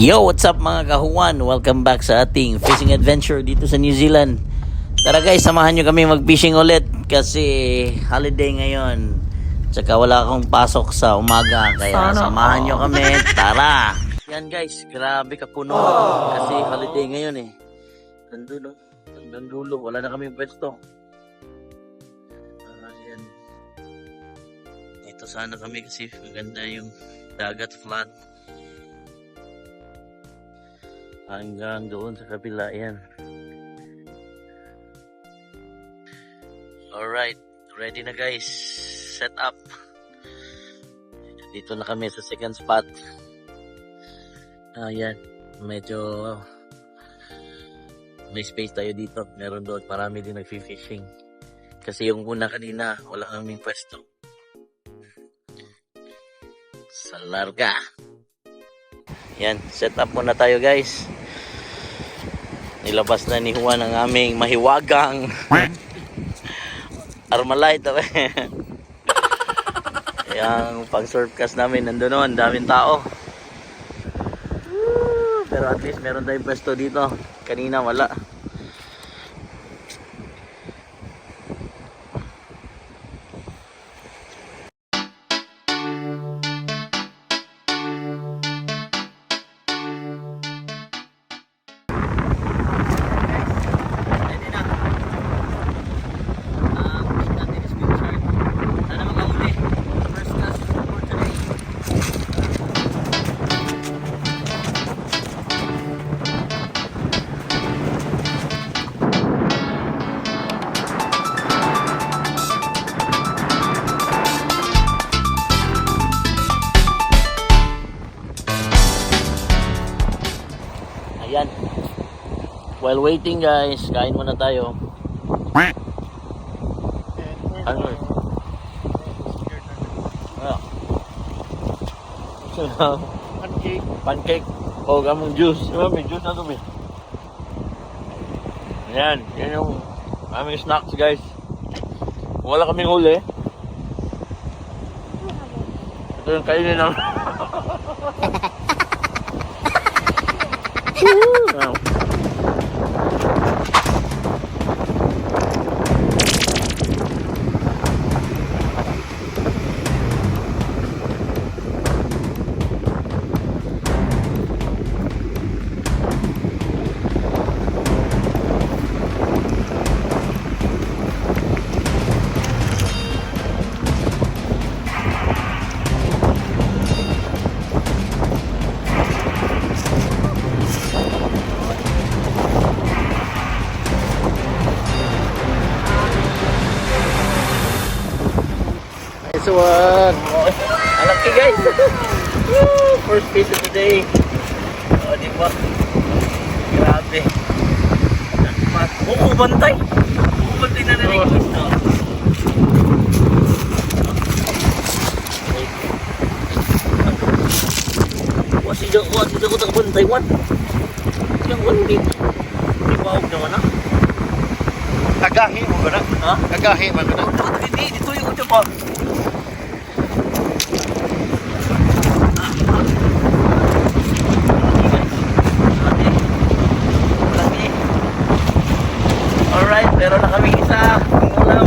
Yo, what's up mga kahuwan? Welcome back sa ating fishing adventure dito sa New Zealand. Tara guys, samahan nyo kami mag-fishing ulit kasi holiday ngayon. Tsaka wala akong pasok sa umaga kaya Sana samahan nyo kami. Tara! Yan guys, grabe ka puno. Kasi holiday ngayon eh. Nandun no? Nandun dulo, wala na kaming pwesto. Ah, yan. Ito sana kami kasi maganda yung dagat flat. Hanggang doon sa kabila yan. Alright, ready na guys. Set up. Dito na kami sa second spot. Ayan, medyo may space tayo dito. Meron doon, marami din nag-fishing. Kasi yung una kanina, wala kaming pwesto. Sa larga. Yan, set up muna tayo guys. Nilabas na ni Juan ang aming mahiwagang Armalite. Yang pang surfcast namin nandun noon, daming tao. Pero at least meron tayong pwesto dito. Kanina wala. Ayan. While waiting guys, kain muna tayo. Ano? Ano? Pancake. Pancake o gamong juice. Diba, may juice na ito, eh. Ayan, yan yung aming snacks guys. Wala kaming huli. Ito yung kainin namin. Ooh, One! Alaki guys! First fish of the day! O, di ba? Grabe! Jackpot! Oo, bantay! Oo, bantay na rin yung gusto. Wasi daw, wasi daw ko takabantay, wan! Yung wan, di di ba huwag naman ah? Tagahi mo ba na? Ha? Tagahi mo ba na? Hindi, dito yung ulo pa. Alright, meron na kami isa. Ulam.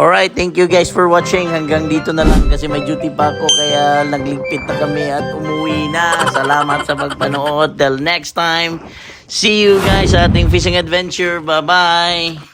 Alright, thank you guys for watching. Hanggang dito na lang kasi may duty pa ako kaya nagligpit na kami at umuwi na. Salamat sa pagpanood. Till next time, see you guys sa ating fishing adventure. Bye-bye!